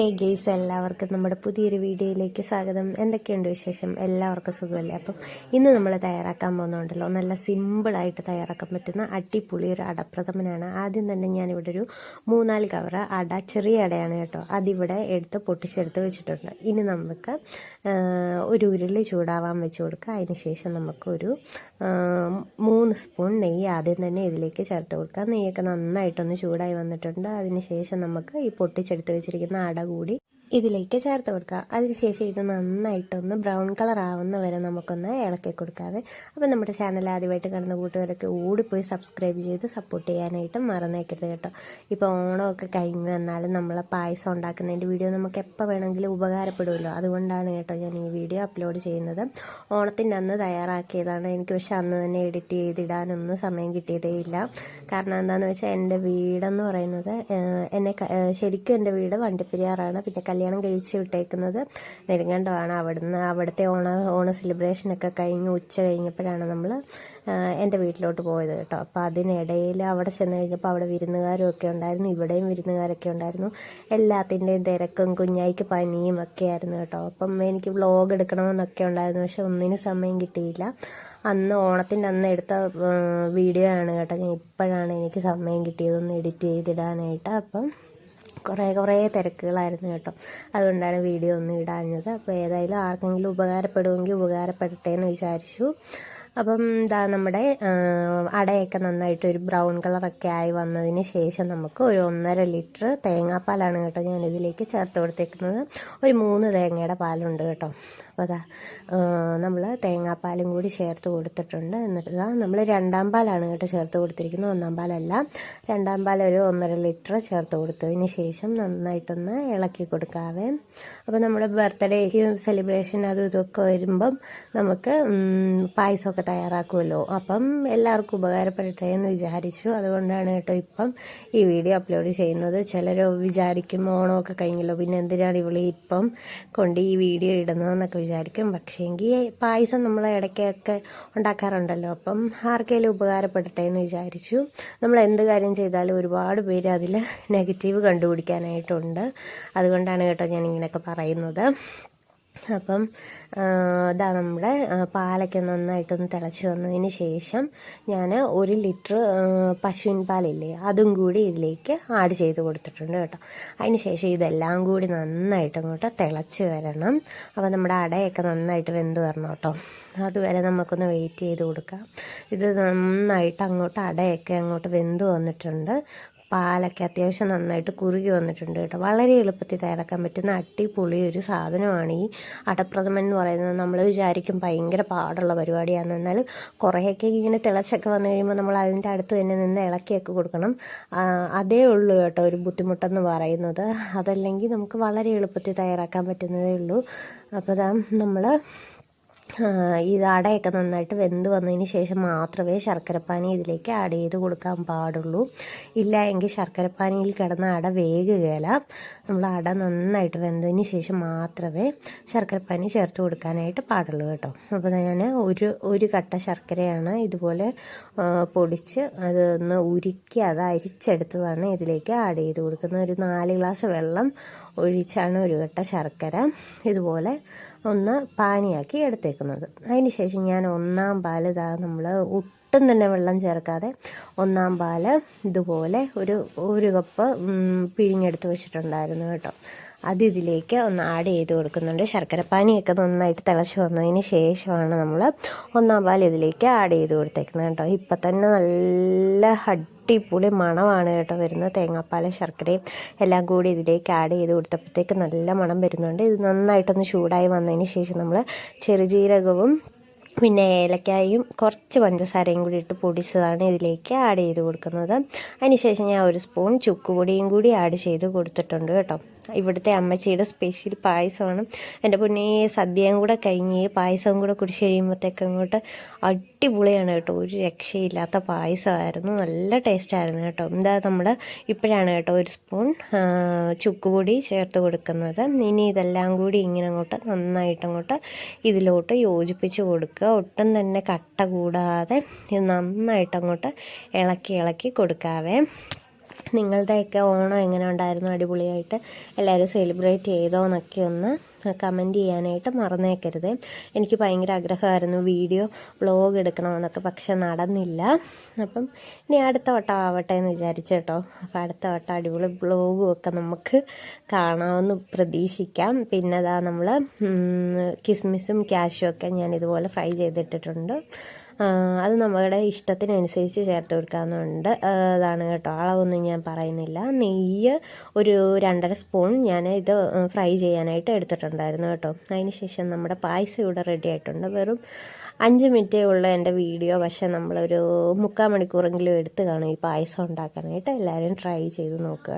ഹേ guys എല്ലാവർക്കും നമ്മുടെ പുതിയൊരു വീഡിയോയിലേക്ക് സ്വാഗതം. എന്തൊക്കെയുണ്ട് വിശേഷം? എല്ലാവർക്കും സുഖമല്ലേ? അപ്പം ഇന്ന് നമ്മൾ തയ്യാറാക്കാൻ പോകുന്നുണ്ടല്ലോ. നല്ല സിമ്പിളായിട്ട് തയ്യാറാക്കാൻ പറ്റുന്ന അടിപൊളി ഒരു അടപ്രഥമനാണ്. ആദ്യം തന്നെ ഞാനിവിടെ ഒരു മൂന്നാൽ കവർ അട ചെറിയ അടയാണ് കേട്ടോ അതിവിടെ എടുത്ത് പൊട്ടിച്ചെടുത്ത് വെച്ചിട്ടുണ്ട്. ഇനി നമുക്ക് ഒരു ഉരുളി ചൂടാവാൻ വെച്ച് കൊടുക്കുക അതിന് ശേഷം നമുക്കൊരു മൂന്ന് സ്പൂൺ നെയ്യ് ആദ്യം തന്നെ ഇതിലേക്ക് ചേർത്ത് കൊടുക്കുക നെയ്യൊക്കെ നന്നായിട്ടൊന്ന് ചൂടായി വന്നിട്ടുണ്ട്. അതിന് ശേഷം നമുക്ക് ഈ പൊട്ടിച്ചെടുത്ത് വെച്ചിരിക്കുന്ന അട കൂടി ഇതിലേക്ക് ചേർത്ത് കൊടുക്കുക. അതിനുശേഷം ഇത് നന്നായിട്ടൊന്ന് ബ്രൗൺ കളർ ആവുന്ന വരെ നമുക്കൊന്ന് ഇളക്കി കൊടുക്കാതെ അപ്പോൾ നമ്മുടെ ചാനൽ ആദ്യമായിട്ട് കാണുന്ന കൂട്ടുകാരൊക്കെ ഓടിപ്പോയി സബ്സ്ക്രൈബ് ചെയ്ത് സപ്പോർട്ട് ചെയ്യാനായിട്ട് മറന്നേക്കരുത് കേട്ടോ. ഇപ്പോൾ ഓണമൊക്കെ കഴിഞ്ഞ് വന്നാലും നമ്മൾ പായസം ഉണ്ടാക്കുന്നതിന്റെ വീഡിയോ നമുക്ക് എപ്പോൾ വേണമെങ്കിലും ഉപകാരപ്പെടുമല്ലോ. അതുകൊണ്ടാണ് കേട്ടോ ഞാൻ ഈ വീഡിയോ അപ്ലോഡ് ചെയ്യുന്നത്. ഓണത്തിന്റെ അന്ന് തയ്യാറാക്കിയതാണ് എനിക്ക്. പക്ഷെ അന്ന് തന്നെ എഡിറ്റ് ചെയ്തിടാനൊന്നും സമയം കിട്ടിയതേ ഇല്ല. കാരണം എന്താണെന്ന് വെച്ചാൽ എന്റെ വീടെന്ന് പറയുന്നത് എന്നെ ശരിക്കും എന്റെ വീട് വണ്ടിപ്പെരിയാറാണ്. പിന്നെ കല്യാണം കഴിച്ച് വിട്ടേക്കുന്നത് നെടുങ്കണ്ടമാണ് അവിടുന്ന് അവിടുത്തെ ഓണ ഓണ സെലിബ്രേഷനൊക്കെ കഴിഞ്ഞ് ഉച്ച കഴിഞ്ഞപ്പോഴാണ് നമ്മൾ എന്റെ വീട്ടിലോട്ട് പോയത് കേട്ടോ. അപ്പോൾ അതിനിടയിൽ അവിടെ ചെന്ന് കഴിഞ്ഞപ്പോൾ അവിടെ വിരുന്നുകാരും ഒക്കെ ഉണ്ടായിരുന്നു. ഇവിടെയും വിരുന്നുകാരൊക്കെ ഉണ്ടായിരുന്നു. എല്ലാത്തിന്റെയും തിരക്കും കുഞ്ഞായിക്ക് പനിയും ഒക്കെ ആയിരുന്നു കേട്ടോ. അപ്പം എനിക്ക് വ്ളോഗ് എടുക്കണമെന്നൊക്കെ ഉണ്ടായിരുന്നു. പക്ഷെ ഒന്നിനും സമയം കിട്ടിയില്ല. അന്ന് ഓണത്തിന്റെ അന്ന് എടുത്ത വീഡിയോ ആണ് കേട്ടോ. ഞാൻ ഇപ്പോഴാണ് എനിക്ക് സമയം കിട്ടിയതൊന്ന് എഡിറ്റ് ചെയ്തിടാനായിട്ട്. അപ്പം കുറേ കുറേ തിരക്കുകളായിരുന്നു കേട്ടോ. അതുകൊണ്ടാണ് വീഡിയോ ഒന്നും ഇടാഞ്ഞത്. അപ്പോൾ ഏതായാലും ആർക്കെങ്കിലും ഉപകാരപ്പെടുമെങ്കിൽ ഉപകാരപ്പെടട്ടെ എന്ന് വിചാരിച്ചു. അപ്പം ഇതാ നമ്മുടെ അടയൊക്കെ നന്നായിട്ട് ഒരു ബ്രൗൺ കളറൊക്കെ ആയി വന്നതിന് ശേഷം നമുക്ക് ഒരു ഒന്നര ലിറ്റർ തേങ്ങാപ്പാലാണ് കേട്ടോ ഞാൻ ഇതിലേക്ക് ചേർത്ത് കൊടുത്തേക്കുന്നത്. ഒരു മൂന്ന് തേങ്ങയുടെ പാലുണ്ട് കേട്ടോ. അപ്പോൾ അതാ നമ്മൾ തേങ്ങാപ്പാലും കൂടി ചേർത്ത് കൊടുത്തിട്ടുണ്ട്. എന്നിട്ട് നമ്മൾ രണ്ടാം പാലാണ് കേട്ടോ ചേർത്ത് കൊടുത്തിരിക്കുന്നത്. ഒന്നാം പാലല്ല. രണ്ടാം പാൽ ഒരു ഒന്നര ലിറ്റർ ചേർത്ത് കൊടുത്തതിന് ശേഷം നന്നായിട്ടൊന്ന് ഇളക്കി കൊടുക്കാവേ. അപ്പോൾ നമ്മുടെ ബർത്ത്ഡേ സെലിബ്രേഷൻ അതും ഇതൊക്കെ വരുമ്പം നമുക്ക് ഉം, പായസമൊക്കെ തയ്യാറാക്കുമല്ലോ. അപ്പം എല്ലാവർക്കും ഉപകാരപ്പെടട്ടെ എന്ന് വിചാരിച്ചു. അതുകൊണ്ടാണ് കേട്ടോ ഇപ്പം ഈ വീഡിയോ അപ്ലോഡ് ചെയ്യുന്നത്. ചിലർ വിചാരിക്കും ഓണമൊക്കെ കഴിഞ്ഞല്ലോ പിന്നെ എന്തിനാണ് ഇവൾ ഇപ്പം കൊണ്ട് ഈ വീഡിയോ ഇടുന്നതെന്നൊക്കെ വിചാരിക്കും. പക്ഷേങ്കിൽ പായസം നമ്മൾ ഇടയ്ക്കൊക്കെ ഉണ്ടാക്കാറുണ്ടല്ലോ. അപ്പം ആർക്കെങ്കിലും ഉപകാരപ്പെടട്ടെ എന്ന് വിചാരിച്ചു. നമ്മൾ എന്ത് കാര്യം ചെയ്താലും ഒരുപാട് പേര് അതിൽ നെഗറ്റീവ് കണ്ടുപിടിക്കാനായിട്ടുണ്ട്. അതുകൊണ്ടാണ് കേട്ടോ ഞാൻ ഇങ്ങനെയൊക്കെ പറയുന്നത്. അപ്പം ഇതാ നമ്മുടെ പാലൊക്കെ നന്നായിട്ടൊന്ന് തിളച്ച് വന്നതിന് ശേഷം ഞാൻ ഒരു ലിറ്റർ പശുവിൻ പാലില്ലേ അതും കൂടി ഇതിലേക്ക് ആഡ് ചെയ്ത് കൊടുത്തിട്ടുണ്ട് കേട്ടോ. അതിന് ശേഷം ഇതെല്ലാം കൂടി നന്നായിട്ട് അങ്ങോട്ട് തിളച്ച് വരണം. അപ്പോൾ നമ്മുടെ അടയൊക്കെ നന്നായിട്ട് വെന്ത് വരണം കേട്ടോ. അതുവരെ നമുക്കൊന്ന് വെയിറ്റ് ചെയ്ത് കൊടുക്കാം. ഇത് നന്നായിട്ട് അങ്ങോട്ട് അടയൊക്കെ അങ്ങോട്ട് വെന്ത് വന്നിട്ടുണ്ട്. പാലൊക്കെ അത്യാവശ്യം നന്നായിട്ട് കുറുകി വന്നിട്ടുണ്ട് കേട്ടോ. വളരെ എളുപ്പത്തിൽ തയ്യാറാക്കാൻ പറ്റുന്ന അടിപൊളി ഒരു സാധനമാണ് ഈ അടപ്രഥമൻ എന്ന് പറയുന്നത്. നമ്മൾ വിചാരിക്കും ഭയങ്കര പാടുള്ള പരിപാടിയാണ് എന്നാലും കുറേയൊക്കെ ഇങ്ങനെ തിളച്ചൊക്കെ വന്നു കഴിയുമ്പോൾ നമ്മൾ അതിന്റെ അടുത്ത് തന്നെ നിന്ന് ഇളക്കിയൊക്കെ കൊടുക്കണം. അതേ ഉള്ളൂ കേട്ടോ ഒരു ബുദ്ധിമുട്ടെന്ന് പറയുന്നത്. അതല്ലെങ്കിൽ നമുക്ക് വളരെ എളുപ്പത്തിൽ തയ്യാറാക്കാൻ പറ്റുന്നതേ ഉള്ളൂ. അപ്പോൾ നമ്മൾ ഈ അടയൊക്കെ നന്നായിട്ട് വെന്ത് വന്നതിന് ശേഷം മാത്രമേ ശർക്കരപ്പാനി ഇതിലേക്ക് ആഡ് ചെയ്ത് കൊടുക്കാൻ പാടുള്ളൂ. ഇല്ല എങ്കിൽ ശർക്കരപ്പാനിയിൽ കിടന്ന അട വേകുകയില്ല നമ്മൾ അട നന്നായിട്ട് വെന്തതിന് ശേഷം മാത്രമേ ശർക്കരപ്പാനി ചേർത്ത് കൊടുക്കാനായിട്ട് പാടുള്ളൂ കേട്ടോ. അപ്പോൾ ഞാൻ ഒരു ഒരു കട്ട ശർക്കരയാണ് ഇതുപോലെ പൊടിച്ച് അതൊന്ന് ഉരുക്കി അത് അരിച്ചെടുത്തതാണ് ഇതിലേക്ക് ആഡ് ചെയ്ത് കൊടുക്കുന്നത്. ഒരു നാല് ഗ്ലാസ് വെള്ളം ഒഴിച്ചാണ് ഒരു കട്ട ശർക്കര ഇതുപോലെ ഒന്ന് പാനിയാക്കി എടുത്തേക്കുന്നത്. അതിന് ശേഷം ഞാൻ ഒന്നാം പാൽ ഇതാ നമ്മൾ ഒട്ടും തന്നെ വെള്ളം ചേർക്കാതെ ഒന്നാം പാൽ ഇതുപോലെ ഒരു ഒരു കപ്പ് പിഴിഞ്ഞെടുത്ത് വെച്ചിട്ടുണ്ടായിരുന്നു കേട്ടോ. അത് ഇതിലേക്ക് ഒന്ന് ആഡ് ചെയ്ത് കൊടുക്കുന്നുണ്ട്. ശർക്കരപ്പാനിയൊക്കെ നന്നായിട്ട് തിളച്ച് വന്നതിന് ശേഷമാണ് നമ്മൾ ഒന്നാം പാൽ ഇതിലേക്ക് ആഡ് ചെയ്ത് കൊടുത്തേക്കുന്നത് കേട്ടോ. ഇപ്പം തന്നെ നല്ല അടിപൊളി മണമാണ് കേട്ടോ വരുന്നത് തേങ്ങാപ്പാൽ ശർക്കരയും എല്ലാം കൂടി ഇതിലേക്ക് ആഡ് ചെയ്ത് കൊടുത്തപ്പോഴത്തേക്ക് നല്ല മണം വരുന്നുണ്ട്. ഇത് നന്നായിട്ടൊന്ന് ചൂടായി വന്നതിന് ശേഷം നമ്മൾ ചെറുജീരകവും പിന്നെ ഏലക്കായും കുറച്ച് പഞ്ചസാരയും കൂടി ഇട്ട് പൊടിച്ചതാണ് ഇതിലേക്ക് ആഡ് ചെയ്ത് കൊടുക്കുന്നത്. അതിനുശേഷം ഞാൻ ഒരു സ്പൂൺ ചുക്കുപൊടിയും കൂടി ആഡ് ചെയ്ത് കൊടുത്തിട്ടുണ്ട് കേട്ടോ. ഇവിടുത്തെ അമ്മച്ചിയുടെ സ്പെഷ്യൽ പായസമാണ്. എന്റെ പൊന്നേ സദ്യയും കൂടെ കഴിഞ്ഞ് പായസവും കൂടെ കുടിച്ച് കഴിയുമ്പോഴത്തേക്ക് അങ്ങോട്ട് അടിപൊളിയാണ് കേട്ടോ. ഒരു രക്ഷയില്ലാത്ത പായസമായിരുന്നു. നല്ല ടേസ്റ്റായിരുന്നു കേട്ടോ. എന്താ നമ്മൾ ഇപ്പോഴാണ് കേട്ടോ ഒരു സ്പൂൺ ചുക്കുപൊടി ചേർത്ത് കൊടുക്കുന്നത്. ഇനി ഇതെല്ലാം കൂടി ഇങ്ങനെ അങ്ങോട്ട് നന്നായിട്ട് അങ്ങോട്ട് ഇതിലോട്ട് യോജിപ്പിച്ച് കൊടുക്കുക. ഒട്ടും തന്നെ കട്ട കൂടാതെ നന്നായിട്ട് അങ്ങോട്ട് ഇളക്കി ഇളക്കി കൊടുക്കാവേ. നിങ്ങളുടെയൊക്കെ ഓണം എങ്ങനെ ഉണ്ടായിരുന്നു അടിപൊളിയായിട്ട് എല്ലാവരും സെലിബ്രേറ്റ് ചെയ്തോ എന്നൊക്കെ ഒന്ന് കമന്റ് ചെയ്യാനായിട്ട് മറന്നേക്കരുത്. എനിക്ക് ഭയങ്കര ആഗ്രഹമായിരുന്നു വീഡിയോ വ്ളോഗ് എടുക്കണമെന്നൊക്കെ പക്ഷെ നടന്നില്ല. അപ്പം ഇനി അടുത്ത വട്ടം ആവട്ടെ എന്ന് വിചാരിച്ചു കേട്ടോ. അപ്പം അടുത്ത വട്ടം അടിപൊളി വ്ളോഗും ഒക്കെ നമുക്ക് കാണാമെന്ന് പ്രതീക്ഷിക്കാം. പിന്നെ അതാ നമ്മൾ കിസ്മിസും ക്യാഷും ഒക്കെ ഞാൻ ഇതുപോലെ ഫ്രൈ ചെയ്തിട്ടിട്ടുണ്ട്. അത് നമ്മുടെ ഇഷ്ടത്തിനനുസരിച്ച് ചേർത്ത് കൊടുക്കാവുന്നുണ്ട് അതാണ് കേട്ടോ. അളവൊന്നും ഞാൻ പറയുന്നില്ല. നെയ്യ് ഒരു രണ്ടര സ്പൂൺ ഞാൻ ഇത് ഫ്രൈ ചെയ്യാനായിട്ട് എടുത്തിട്ടുണ്ടായിരുന്നു കേട്ടോ. അതിന് ശേഷം നമ്മുടെ പായസം ഇവിടെ റെഡി ആയിട്ടുണ്ട്. വെറും അഞ്ച് മിനിറ്റേ ഉള്ള എന്റെ വീഡിയോ പക്ഷേ നമ്മളൊരു മുക്കാൽ മണിക്കൂറെങ്കിലും എടുത്ത് കാണും ഈ പായസം ഉണ്ടാക്കാനായിട്ട് എല്ലാവരും ട്രൈ ചെയ്ത് നോക്കുക.